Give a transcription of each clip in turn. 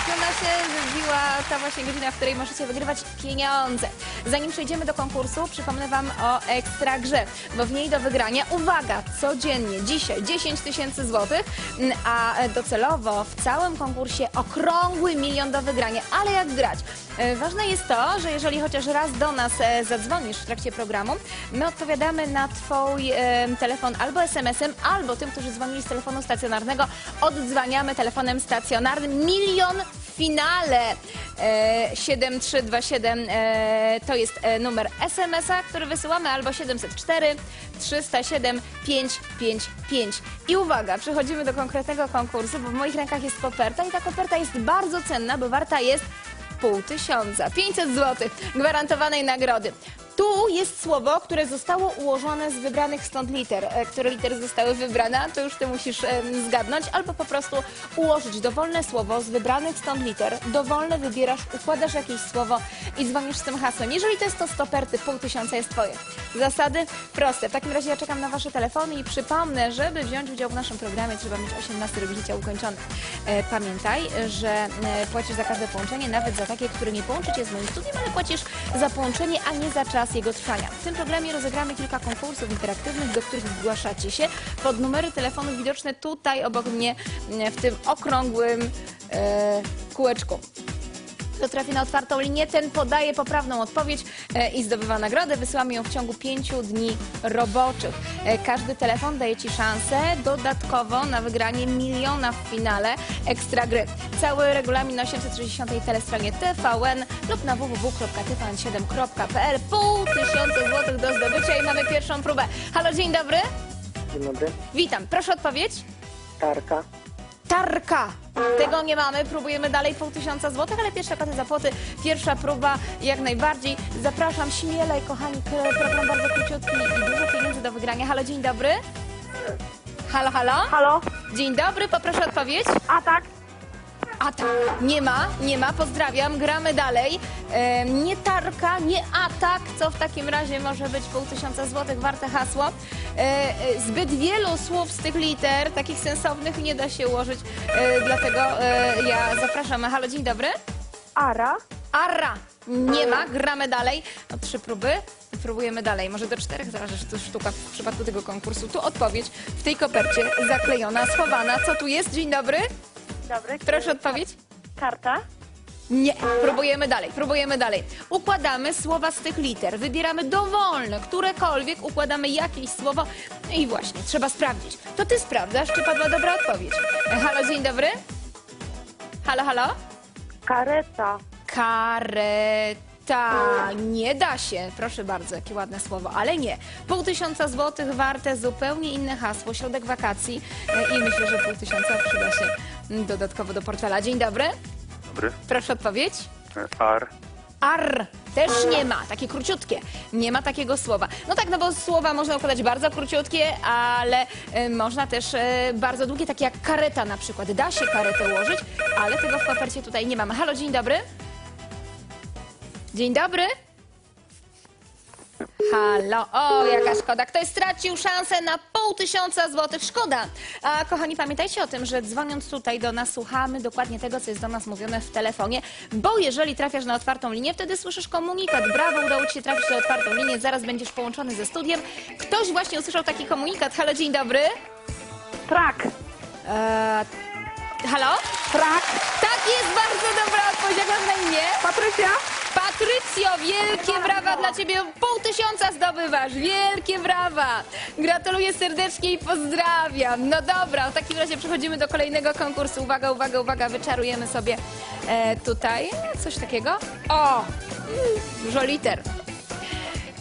rozpoczyna się. Wybiła ta właśnie godzina, w której możecie wygrywać pieniądze. Zanim przejdziemy do konkursu, przypomnę Wam o ekstra grze, bo w niej do wygrania, uwaga, codziennie, dzisiaj 10 tysięcy złotych, m, a docelowo w całym konkursie okrągły milion do wygrania. Ale jak grać? E, Ważne jest to, że jeżeli chociaż raz do nas e, zadzwonisz w trakcie programu, my odpowiadamy na Twój e, telefon albo SMS-em, albo tym, którzy dzwonili z telefonu stacjonarnego, oddzwaniamy telefonem stacjonarnym. Milion finale e, 7327 e, to jest e, numer SMS-a, który wysyłamy, albo 704 307 555. I uwaga, przechodzimy do konkretnego konkursu, bo w moich rękach jest koperta i ta koperta jest bardzo cenna, bo warta jest pół tysiąca, 500 zł gwarantowanej nagrody. Tu jest słowo, które zostało ułożone z wybranych stąd liter. E, Które litery zostały wybrane, to już ty musisz zgadnąć, albo po prostu ułożyć dowolne słowo z wybranych stąd liter. Dowolne wybierasz, układasz jakieś słowo i dzwonisz z tym hasłem. Jeżeli to jest to stoperty, pół tysiąca jest twoje. Zasady proste. W takim razie ja czekam na wasze telefony i przypomnę, żeby wziąć udział w naszym programie, trzeba mieć 18 rok życia ukończony. E, Pamiętaj, że e, płacisz za każde połączenie, nawet za takie, które nie połączy cię z moim studiem, ale płacisz za połączenie, a nie za czas jego trwania. W tym programie rozegramy kilka konkursów interaktywnych, do których zgłaszacie się pod numery telefonów widoczne tutaj obok mnie w tym okrągłym e, kółeczku. Kto trafi na otwartą linię, ten podaje poprawną odpowiedź e, i zdobywa nagrodę. Wysyłamy ją w ciągu pięciu dni roboczych. E, Każdy telefon daje Ci szansę dodatkowo na wygranie miliona w finale ekstra gry. Cały regulamin na 860 telestronie TVN lub na www.tvn7.pl. Pół tysiąca złotych do zdobycia i mamy pierwszą próbę. Halo, dzień dobry. Dzień dobry. Witam. Proszę odpowiedź. Tarka. Tarka. Tego nie mamy, próbujemy dalej pół tysiąca złotych, ale pierwsze koty za płoty, pierwsza próba jak najbardziej. Zapraszam śmielej, kochani, program bardzo króciutki i dużo pieniędzy do wygrania. Halo, dzień dobry. Halo, halo. Halo? Dzień dobry, poproszę odpowiedź. A tak? A tak, nie ma, nie ma, pozdrawiam, gramy dalej. E, nie tarka, nie atak, co w takim razie może być pół tysiąca złotych warte hasło. E, e, zbyt wielu słów z tych liter, takich sensownych, nie da się ułożyć, e, dlatego e, ja zapraszam. Halo, dzień dobry. Ara? Arra, nie ma, gramy dalej. No, trzy próby, próbujemy dalej, może do czterech, zależy, czy to sztuka w przypadku tego konkursu. Tu odpowiedź w tej kopercie zaklejona, schowana. Co tu jest? Dzień dobry. Dobry. Proszę odpowiedź. Karta? Nie, próbujemy dalej, próbujemy dalej. Układamy słowa z tych liter, wybieramy dowolne, którekolwiek, układamy jakieś słowo i właśnie, trzeba sprawdzić. To ty sprawdzasz, czy padła dobra odpowiedź. Halo, dzień dobry. Halo, halo. Kareta. Kareta. Nie da się. Proszę bardzo, jakie ładne słowo, ale nie. Pół tysiąca złotych warte, zupełnie inne hasło, środek wakacji e, i myślę, że pół tysiąca przyda się mm, dodatkowo do portfela. Dzień dobry. Dobry. Proszę odpowiedź. Ar. Ar też nie ma, takie króciutkie. Nie ma takiego słowa. No tak, no bo słowa można układać bardzo króciutkie, ale e, można też e, bardzo długie, takie jak kareta na przykład. Da się karetę ułożyć, ale tego w kopercie tutaj nie mamy. Halo, dzień dobry. Dzień dobry. Halo, o jaka szkoda. Ktoś stracił szansę na pół tysiąca złotych. Szkoda. A kochani, pamiętajcie o tym, że dzwoniąc tutaj do nas, słuchamy dokładnie tego, co jest do nas mówione w telefonie, bo jeżeli trafiasz na otwartą linię, wtedy słyszysz komunikat. Brawo, udało ci się trafić na otwartą linię, zaraz będziesz połączony ze studiem. Ktoś właśnie usłyszał taki komunikat. Halo, dzień dobry. Trak. Eee, halo? Trak. Tak jest, bardzo dobra odpowiedź. Jak masz na imię? Patrycja? Patrycjo, wielkie brawa dla Ciebie. Pół tysiąca zdobywasz. Wielkie brawa. Gratuluję serdecznie i pozdrawiam. No dobra, w takim razie przechodzimy do kolejnego konkursu. Uwaga, uwaga, uwaga, wyczarujemy sobie e, tutaj coś takiego. O, mm, dużo liter.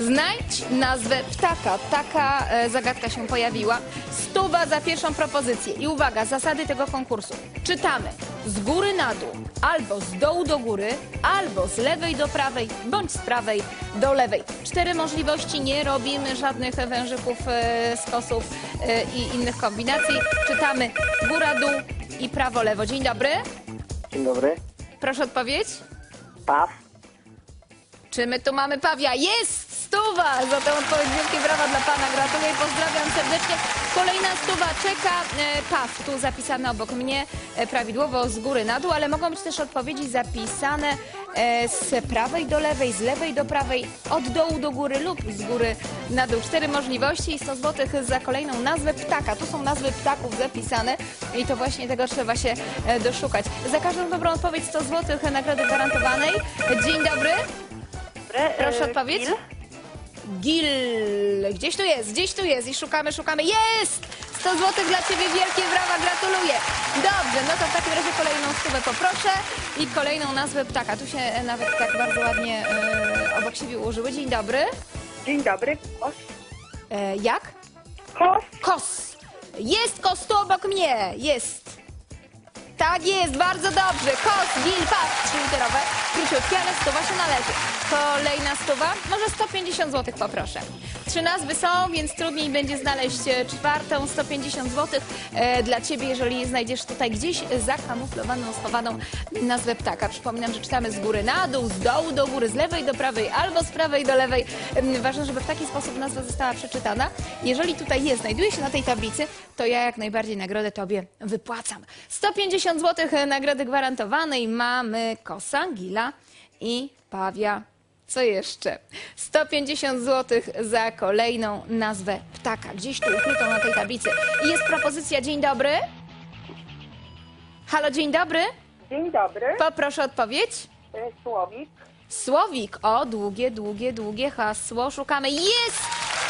Znajdź nazwę ptaka. Taka e, zagadka się pojawiła. Stuwa za pierwszą propozycję. I uwaga, zasady tego konkursu. Czytamy z góry na dół, albo z dołu do góry, albo z lewej do prawej, bądź z prawej do lewej. Cztery możliwości, nie robimy żadnych wężyków, e, skosów e, i innych kombinacji. Czytamy góra, dół i prawo, lewo. Dzień dobry. Dzień dobry. Proszę odpowiedź. Paw. Czy my tu mamy pawia? Jest! Stuwa za tę odpowiedź. Wielkie brawa dla pana. Gratuluję, pozdrawiam serdecznie. Kolejna stuwa czeka. E, PAW tu zapisane obok mnie e, prawidłowo z góry na dół, ale mogą być też odpowiedzi zapisane e, z prawej do lewej, z lewej do prawej, od dołu do góry lub z góry na dół. Cztery możliwości i 100 zł za kolejną nazwę ptaka. Tu są nazwy ptaków zapisane i to właśnie tego trzeba się doszukać. Za każdą dobrą odpowiedź 100 zł nagrody gwarantowanej. Dzień dobry. Proszę odpowiedź. Gil. Gdzieś tu jest, gdzieś tu jest i szukamy, szukamy. Jest! 100 zł dla Ciebie, wielkie brawa, gratuluję. Dobrze, no to w takim razie kolejną stówę poproszę i kolejną nazwę ptaka. Tu się e, nawet tak bardzo ładnie e, obok siebie ułożyły. Dzień dobry. Dzień dobry. Kos. E, jak? Kos. Kos. Jest kos tu obok mnie. Jest. Tak jest, bardzo dobrze. Kos, gil, pas, trzyliterowe, króciutkie, ale stuwa się należy. Kolejna stuwa, może 150 zł poproszę. Trzy nazwy są, więc trudniej będzie znaleźć e, czwartą, 150 zł e, dla Ciebie, jeżeli znajdziesz tutaj gdzieś zakamuflowaną, schowaną nazwę ptaka. Przypominam, że czytamy z góry na dół, z dołu do góry, z lewej do prawej albo z prawej do lewej. Ważne, żeby w taki sposób nazwa została przeczytana. Jeżeli tutaj jest, znajduje się na tej tablicy, to ja jak najbardziej nagrodę Tobie wypłacam. 150 zł nagrody gwarantowanej mamy kosa, gila i pawia. Co jeszcze? 150 zł za kolejną nazwę ptaka, gdzieś tu ukrytą na tej tablicy. I jest propozycja, dzień dobry. Halo, dzień dobry. Dzień dobry. Poproszę odpowiedź. E, Słowik. Słowik. O, długie, długie, długie hasło. Szukamy. Jest!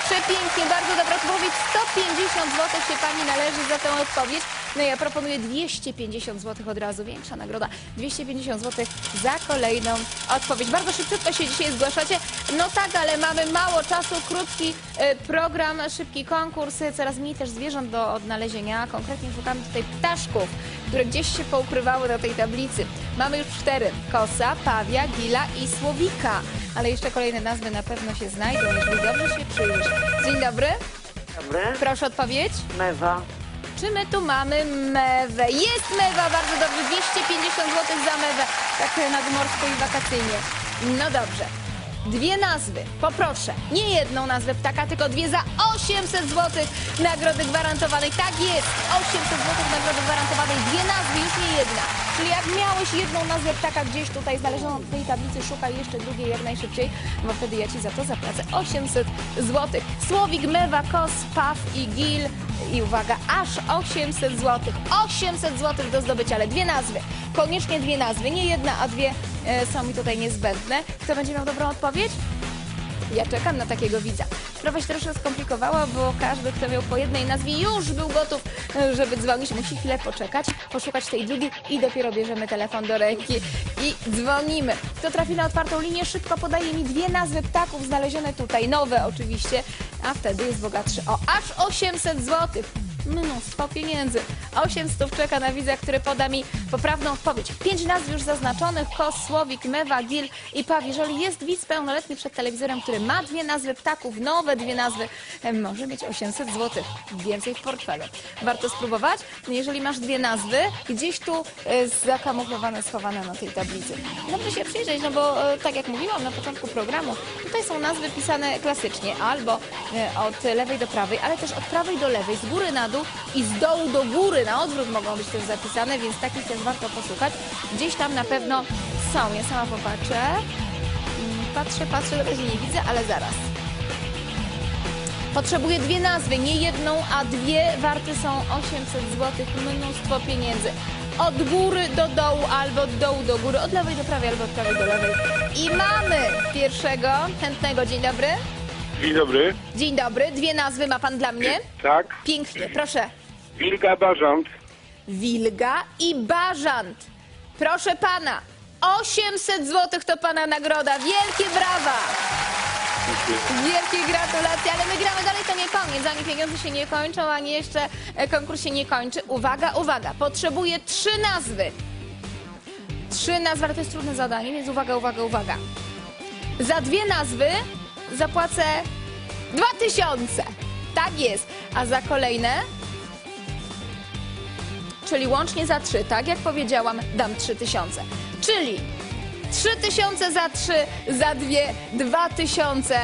Przepięknie, bardzo dobra odpowiedź. 150 zł się pani należy za tę odpowiedź. No ja proponuję 250 zł od razu, większa nagroda. 250 zł za kolejną odpowiedź. Bardzo szybciutko się dzisiaj zgłaszacie. No tak, ale mamy mało czasu, krótki e, program, szybki konkurs, e, coraz mniej też zwierząt do odnalezienia. Konkretnie szukamy tutaj ptaszków, które gdzieś się poukrywały na tej tablicy. Mamy już cztery. Kosa, pawia, gila i słowika. Ale jeszcze kolejne nazwy na pewno się znajdą, jeżeli dobrze się przyjrzysz. Dzień dobry. Dobry. Proszę odpowiedź. Mewa. Czy my tu mamy mewę? Jest mewa, bardzo dobrze. 250 zł za mewę. Tak nadmorsko i wakacyjnie. No dobrze. Dwie nazwy, poproszę. Nie jedną nazwę ptaka, tylko dwie za 800 zł nagrody gwarantowanej. Tak jest, 800 zł nagrody gwarantowanej. Dwie nazwy, już nie jedna. Czyli jak miałeś jedną nazwę ptaka gdzieś tutaj znalezioną w tej tablicy, szukaj jeszcze drugiej jak najszybciej, bo wtedy ja Ci za to zapłacę 800 zł. Słowik, mewa, kos, paw i gil. I uwaga, aż 800 zł. 800 zł do zdobycia, ale dwie nazwy. Koniecznie dwie nazwy, nie jedna, a dwie e, są mi tutaj niezbędne. Kto będzie miał dobrą odpowiedź? Ja czekam na takiego widza. Sprawa się troszkę skomplikowała, bo każdy, kto miał po jednej nazwie, już był gotów, żeby dzwonić. Musi chwilę poczekać, poszukać tej drugiej i dopiero bierzemy telefon do ręki i dzwonimy. Kto trafi na otwartą linię, szybko podaje mi dwie nazwy ptaków znalezione tutaj, nowe oczywiście, a wtedy jest bogatszy o aż 800 zł. Mnóstwo pieniędzy. 800 czeka na widza, który poda mi poprawną odpowiedź. Pięć nazw już zaznaczonych. Kos, Słowik, Mewa, Gil i Paw. Jeżeli jest widz pełnoletni przed telewizorem, który ma dwie nazwy ptaków, nowe dwie nazwy, może mieć 800 zł. Więcej w portfelu. Warto spróbować. Jeżeli masz dwie nazwy, gdzieś tu e, zakamuflowane, schowane na tej tablicy. Dobrze się przyjrzeć, no bo e, tak jak mówiłam na początku programu, tutaj są nazwy pisane klasycznie, albo e, od lewej do prawej, ale też od prawej do lewej, z góry na dół i z dołu do góry, na odwrót mogą być też zapisane, więc takich też warto posłuchać. Gdzieś tam na pewno są. Ja sama popatrzę. Mm, Patrzę, patrzę, na razie nie widzę, ale zaraz. Potrzebuję dwie nazwy, nie jedną, a dwie. Warte są 800 zł, mnóstwo pieniędzy. Od góry do dołu, albo od dołu do góry, od lewej do prawej, albo od prawej do lewej. I mamy pierwszego chętnego. Dzień dobry. Dzień dobry. Dzień dobry. Dwie nazwy ma pan dla mnie? Tak. Pięknie, proszę. Wilga Barząd. Wilga i bażant. Proszę pana, 800 zł to pana nagroda. Wielkie brawa! Wielkie gratulacje, ale my gramy dalej, to nie koniec. Ani pieniądze się nie kończą, ani jeszcze e, konkurs się nie kończy. Uwaga, uwaga, potrzebuję trzy nazwy. Trzy nazwy, ale to jest trudne zadanie, więc uwaga, uwaga, uwaga. Za dwie nazwy zapłacę 2000. Tak jest. A za kolejne Czyli łącznie za trzy, tak jak powiedziałam, dam 3000. Czyli 3000 za 3, za 2, 2000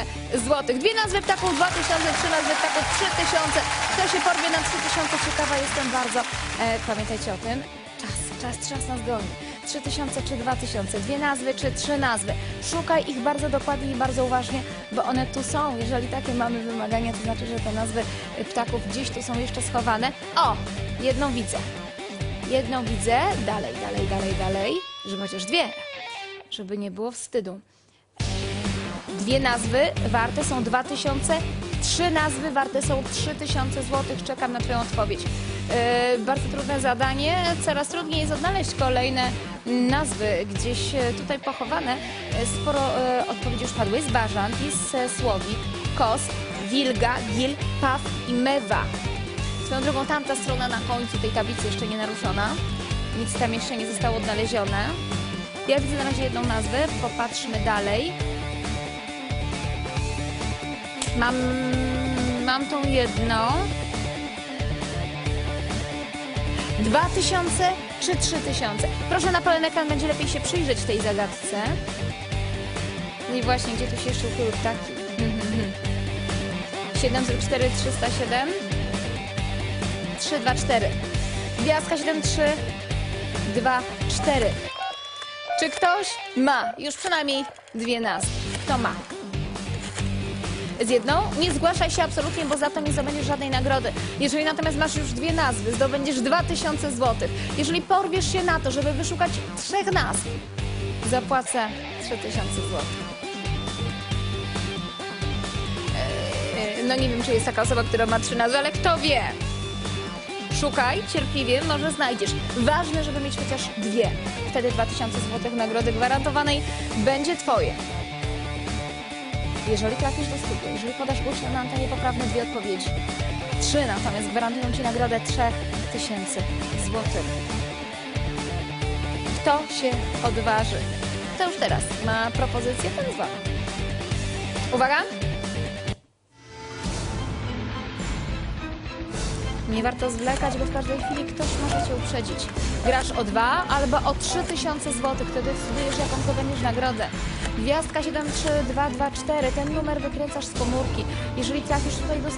złotych. Dwie nazwy ptaków 2000, trzy nazwy ptaków 3000. Kto się porwie na 3000? Ciekawa jestem bardzo. E, pamiętajcie o tym. Czas, czas, czas nas goni. 3000 czy 2000, dwie nazwy czy trzy nazwy. Szukaj ich bardzo dokładnie i bardzo uważnie, bo one tu są. Jeżeli takie mamy wymagania, to znaczy, że te nazwy ptaków gdzieś tu są jeszcze schowane. O, jedną widzę. Jedną widzę. Dalej, dalej, dalej, dalej. Żeby chociaż dwie. Żeby nie było wstydu. Dwie nazwy warte są 2000, trzy nazwy warte są 3000 zł. Czekam na Twoją odpowiedź. E, bardzo trudne zadanie. Coraz trudniej jest odnaleźć kolejne nazwy gdzieś e, tutaj pochowane. E, Sporo odpowiedzi już padły. Jest Bażant, jest Słowik, Kos, Wilga, Gil, Paw i Mewa. Swoją drogą tamta strona na końcu tej tablicy jeszcze nie naruszona. Nic tam jeszcze nie zostało odnalezione. Ja widzę na razie jedną nazwę. Popatrzmy dalej. Mam, mam tą jedną. 2000 czy 3000? Proszę na pełen ekran, będzie lepiej się przyjrzeć tej zagadce. No i właśnie, gdzie tu się jeszcze ukryły ptaki? 704 307 324 Gwiazdka 73 2 4 Czy ktoś ma już przynajmniej dwie nazwy? Kto ma? Z jedną. Nie zgłaszaj się absolutnie, bo za to nie zdobędziesz żadnej nagrody. Jeżeli natomiast masz już dwie nazwy, zdobędziesz 2000 zł. Jeżeli porwiesz się na to, żeby wyszukać trzech nazw, zapłacę 3000 zł. Eee, No nie wiem, czy jest taka osoba, która ma trzy nazwy, ale kto wie? Szukaj cierpliwie, może znajdziesz. Ważne, żeby mieć chociaż dwie. Wtedy 2000 zł nagrody gwarantowanej będzie twoje. Jeżeli trafisz do studia, jeżeli podasz głośno na antenie poprawne dwie odpowiedzi, trzy natomiast gwarantują Ci nagrodę 3000 złotych. Kto się odważy? To już teraz ma propozycję, ten dzwon. Uwaga! Nie warto zwlekać, bo w każdej chwili ktoś może Cię uprzedzić. Grasz o dwa albo o 3000 zł, wtedy decydujesz, jaką zdobędziesz nagrodę. Gwiazdka 73224, ten numer wykręcasz z komórki. Jeżeli trafisz tutaj do